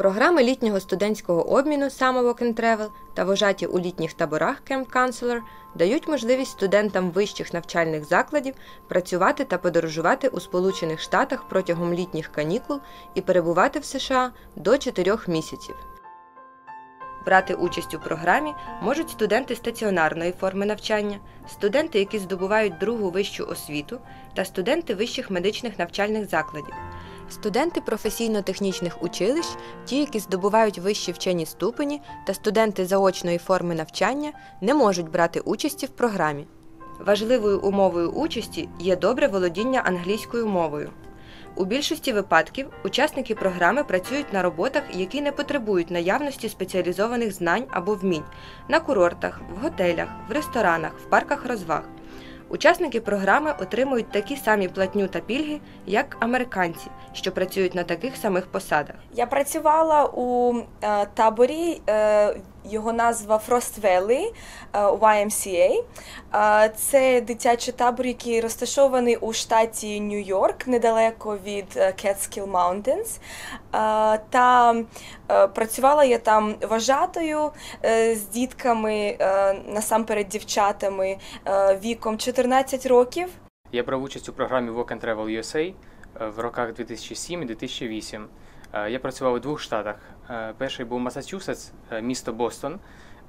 Програми літнього студентського обміну Summer Work and Travel та вожаті у літніх таборах Camp Counselor дають можливість студентам вищих навчальних закладів працювати та подорожувати у Сполучених Штатах протягом літніх канікул і перебувати в США до 4 місяців. Брати участь у програмі можуть студенти стаціонарної форми навчання, студенти, які здобувають другу вищу освіту, та студенти вищих медичних навчальних закладів. Студенти професійно-технічних училищ, ті, які здобувають вищі вчені ступені, та студенти заочної форми навчання не можуть брати участі в програмі. Важливою умовою участі є добре володіння англійською мовою. У більшості випадків учасники програми працюють на роботах, які не потребують наявності спеціалізованих знань або вмінь на курортах, в готелях, в ресторанах, в парках розваг. Учасники програми отримують такі самі платню та пільги, як американці, що працюють на таких самих посадах. Я працювала у е, таборі, е, його назва е, YMCA. Е, це дитячий табор, який розташований у штаті Нью-Йорк, недалеко від е, Catskill Mountains. Е, та працювала я там вважатою з дітками, насамперед дівчатами віком 14 років. Я брав участь у програмі Work and Travel USA в роках 2007 і 2008. Е, Я працював у двох штатах. Е, Перший був Масачусетс, е, місто Бостон,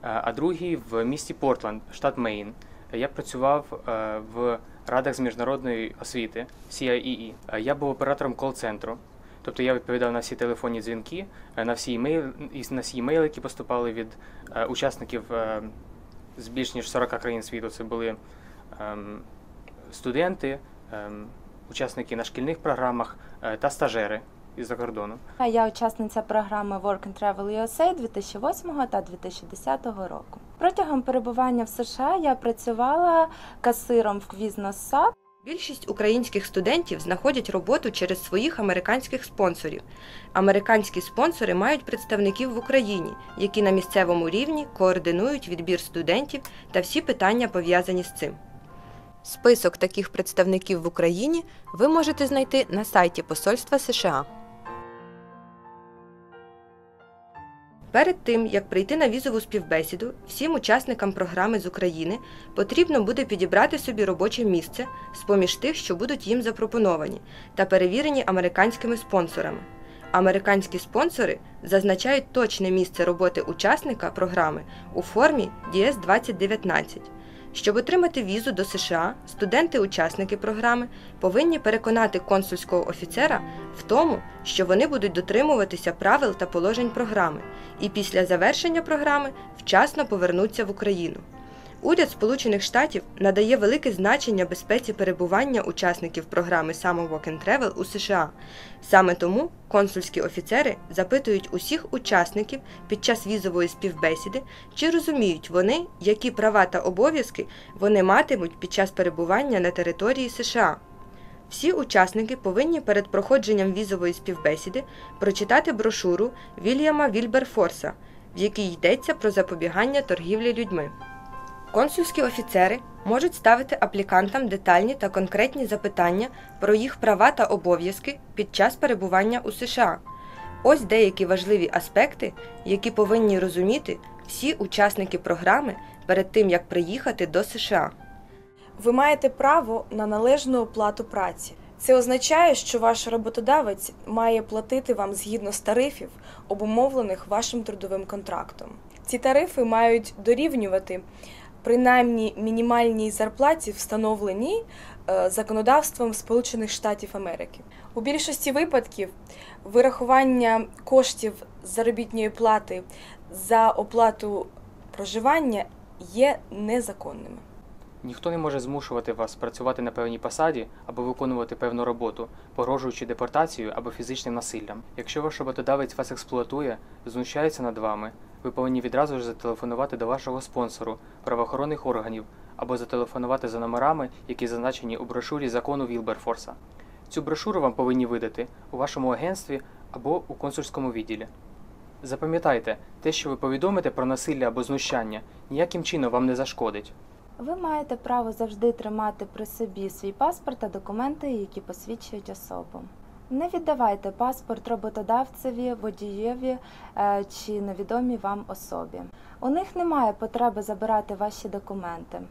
а другий в місті Портленд, штат Мейн. Я працював в радах з міжнародної освіти CIEE. Я був оператором кол-центру. Тобто я відповідав на всі телефонні дзвінки, на всі імейли, на всі імейли, які поступали від учасників з більш ніж 40 країн світу. Це були ем, студенти, ем, учасники на шкільних програмах та стажери із-за кордону. Я учасниця програми Work and Travel USA 2008 та 2010 року. Протягом перебування в США я працювала касиром в Квізносад. Більшість українських студентів знаходять роботу через своїх американських спонсорів. Американські спонсори мають представників в Україні, які на місцевому рівні координують відбір студентів та всі питання пов'язані з цим. Список таких представників в Україні ви можете знайти на сайті Посольства США. Перед тим, як прийти на візову співбесіду, всім учасникам програми з України потрібно буде підібрати собі робоче місце з поміж тих, що будуть їм запропоновані, та перевірені американськими спонсорами. Американські спонсори зазначають точне місце роботи учасника програми у формі DS 2019. Щоб отримати візу до США, студенти-учасники програми повинні переконати консульського офіцера в тому, що вони будуть дотримуватися правил та положень програми, і після завершення програми вчасно повернуться в Україну. Уряд Сполучених Штатів надає велике значення безпеці перебування учасників програми Summer Work and Travel у США. Саме тому консульські офіцери запитують усіх учасників під час візової співбесіди, чи розуміють вони, які права та обов'язки вони матимуть під час перебування на території США. Всі учасники повинні перед проходженням візової співбесіди прочитати брошуру Вільяма Вільберфорса, в якій йдеться про запобігання торгівлі людьми. Консульські офіцери можуть ставити аплікантам детальні та конкретні запитання про їх права та обов'язки під час перебування у США. Ось деякі важливі аспекти, які повинні розуміти всі учасники програми перед тим, як приїхати до США. Ви маєте право на належну оплату праці. Це означає, що ваш роботодавець має платити вам згідно з тарифів, обумовлених вашим трудовим контрактом. Ці тарифи мають дорівнювати принаймні мінімальній зарплаті, встановленій е, законодавством Сполучених Штатів Америки. У більшості випадків вирахування коштів заробітної плати за оплату проживання є незаконними. Ніхто не може змушувати вас працювати на певній посаді або виконувати певну роботу, погрожуючи депортацією або фізичним насиллям. Якщо ваш роботодавець вас експлуатує, знущається над вами, ви повинні відразу ж зателефонувати до вашого спонсору, правоохоронних органів або зателефонувати за номерами, які зазначені у брошурі закону Вілберфорса. Цю брошуру вам повинні видати у вашому агентстві або у консульському відділі. Запам'ятайте, те, що ви повідомите про насилля або знущання, ніяким чином вам не зашкодить. Ви маєте право завжди тримати при собі свій паспорт та документи, які посвідчують особу. Не віддавайте паспорт роботодавцеві, водієві е, чи невідомій вам особі. У них немає потреби забирати ваші документи.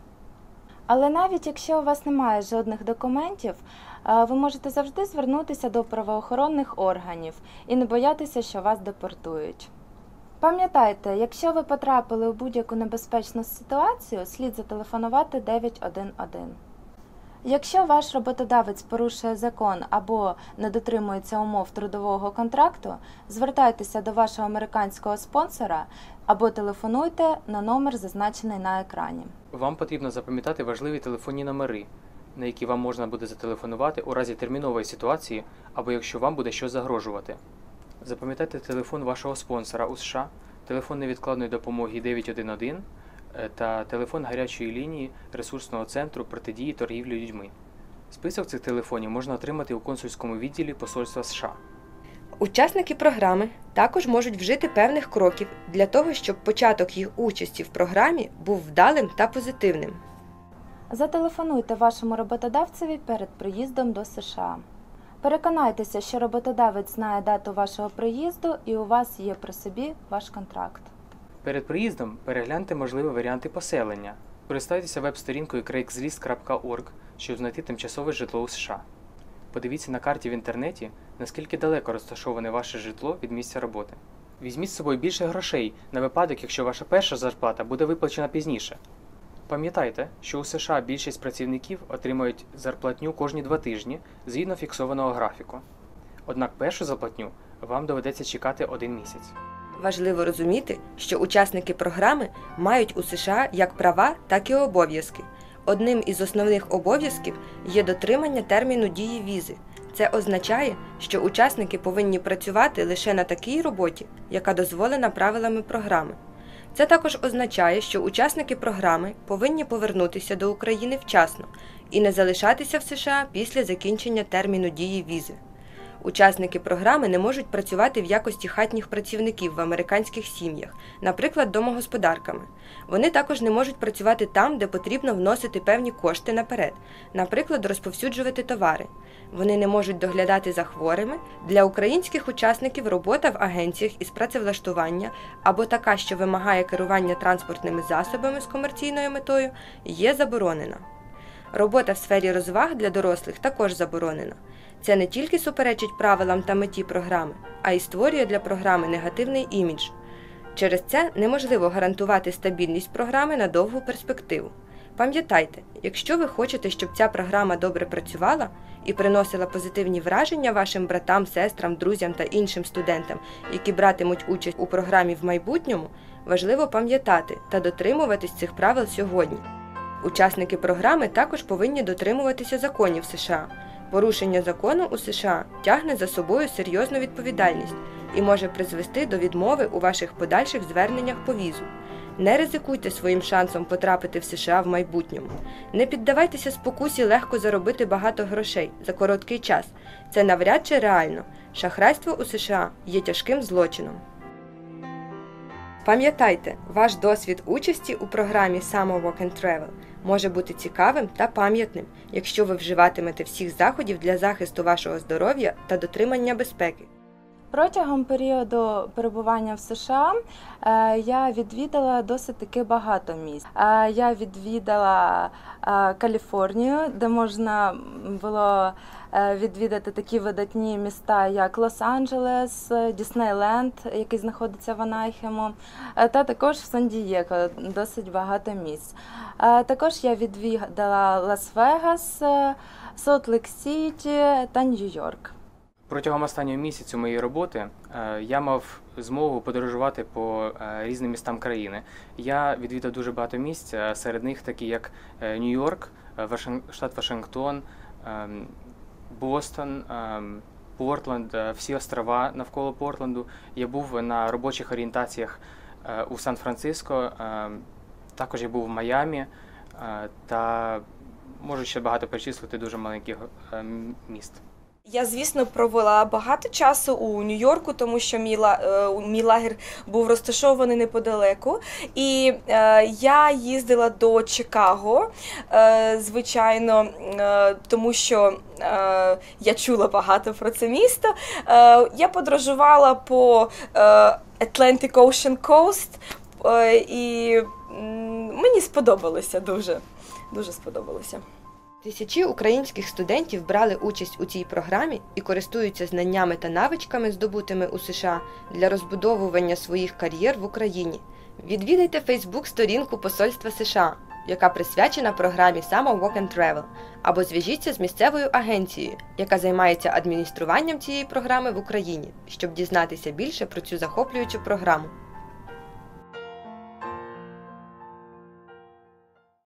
Але навіть якщо у вас немає жодних документів, е, ви можете завжди звернутися до правоохоронних органів і не боятися, що вас депортують. Пам'ятайте, якщо ви потрапили у будь-яку небезпечну ситуацію, слід зателефонувати 911. Якщо ваш роботодавець порушує закон або не дотримується умов трудового контракту, звертайтеся до вашого американського спонсора або телефонуйте на номер, зазначений на екрані. Вам потрібно запам'ятати важливі телефонні номери, на які вам можна буде зателефонувати у разі термінової ситуації або якщо вам буде щось загрожувати. Запам'ятайте телефон вашого спонсора у США, телефон невідкладної допомоги 911 е, та телефон гарячої лінії ресурсного центру протидії торгівлі людьми. Список цих телефонів можна отримати у консульському відділі Посольства США. Учасники програми також можуть вжити певних кроків для того, щоб початок їх участі в програмі був вдалим та позитивним. Зателефонуйте вашому роботодавцеві перед приїздом до США. Переконайтеся, що роботодавець знає дату вашого приїзду і у вас є при собі ваш контракт. Перед приїздом перегляньте можливі варіанти поселення. Користайтеся веб-сторінкою craigslist.org, щоб знайти тимчасове житло у США. Подивіться на карті в інтернеті, наскільки далеко розташоване ваше житло від місця роботи. Візьміть з собою більше грошей на випадок, якщо ваша перша зарплата буде виплачена пізніше. Пам'ятайте, що у США більшість працівників отримують зарплатню кожні два тижні згідно фіксованого графіку. Однак першу зарплатню вам доведеться чекати один місяць. Важливо розуміти, що учасники програми мають у США як права, так і обов'язки. Одним із основних обов'язків є дотримання терміну дії візи. Це означає, що учасники повинні працювати лише на такій роботі, яка дозволена правилами програми. Це також означає, що учасники програми повинні повернутися до України вчасно і не залишатися в США після закінчення терміну дії візи. Учасники програми не можуть працювати в якості хатніх працівників в американських сім'ях, наприклад, домогосподарками. Вони також не можуть працювати там, де потрібно вносити певні кошти наперед, наприклад, розповсюджувати товари. Вони не можуть доглядати за хворими. Для українських учасників робота в агенціях із працевлаштування або така, що вимагає керування транспортними засобами з комерційною метою, є заборонена. Робота в сфері розваг для дорослих також заборонена. Це не тільки суперечить правилам та меті програми, а й створює для програми негативний імідж. Через це неможливо гарантувати стабільність програми на довгу перспективу. Пам'ятайте, якщо ви хочете, щоб ця програма добре працювала і приносила позитивні враження вашим братам, сестрам, друзям та іншим студентам, які братимуть участь у програмі в майбутньому, важливо пам'ятати та дотримуватись цих правил сьогодні. Учасники програми також повинні дотримуватися законів США. Порушення закону у США тягне за собою серйозну відповідальність і може призвести до відмови у ваших подальших зверненнях по візу. Не ризикуйте своїм шансом потрапити в США в майбутньому. Не піддавайтеся спокусі легко заробити багато грошей за короткий час. Це навряд чи реально. Шахрайство у США є тяжким злочином. Пам'ятайте, ваш досвід участі у програмі Summer Work and Travel може бути цікавим та пам'ятним, якщо ви вживатимете всіх заходів для захисту вашого здоров'я та дотримання безпеки. Протягом періоду перебування в США е, я відвідала досить таки багато місць. Е, Я відвідала е, Каліфорнію, де можна було відвідати такі видатні міста, як Лос-Анджелес, Діснейленд, який знаходиться в Анахему, е, та також в Сан-Дієго, досить багато місць. Також я відвідала Лас-Вегас, Солт-Лейк-Сіті та Нью-Йорк. Протягом останнього місяцю моєї роботи е, я мав змогу подорожувати по е, різним містам країни. Я відвідав дуже багато місць, е, серед них такі як Нью-Йорк, штат Вашингтон, ем, Бостон, ем, Портленд, всі острова навколо Портленду. Я був на робочих орієнтаціях у Сан-Франциско, ем, також я був в Майамі та можу ще багато перечислити дуже маленьких міст. Я, звісно, провела багато часу у Нью-Йорку, тому що мій, е, мій лагер був розташований неподалеку. І е, я їздила до Чикаго, е, звичайно, е, тому що е, я чула багато про це місто. Е, я подорожувала по е, Atlantic Ocean Coast, е, і мені сподобалося дуже. Дуже сподобалося. Тисячі українських студентів брали участь у цій програмі і користуються знаннями та навичками, здобутими у США для розбудовування своїх кар'єр в Україні. Відвідайте Фейсбук-сторінку Посольства США, яка присвячена програмі Summer Walk and Travel, або зв'яжіться з місцевою агенцією, яка займається адмініструванням цієї програми в Україні, щоб дізнатися більше про цю захоплюючу програму.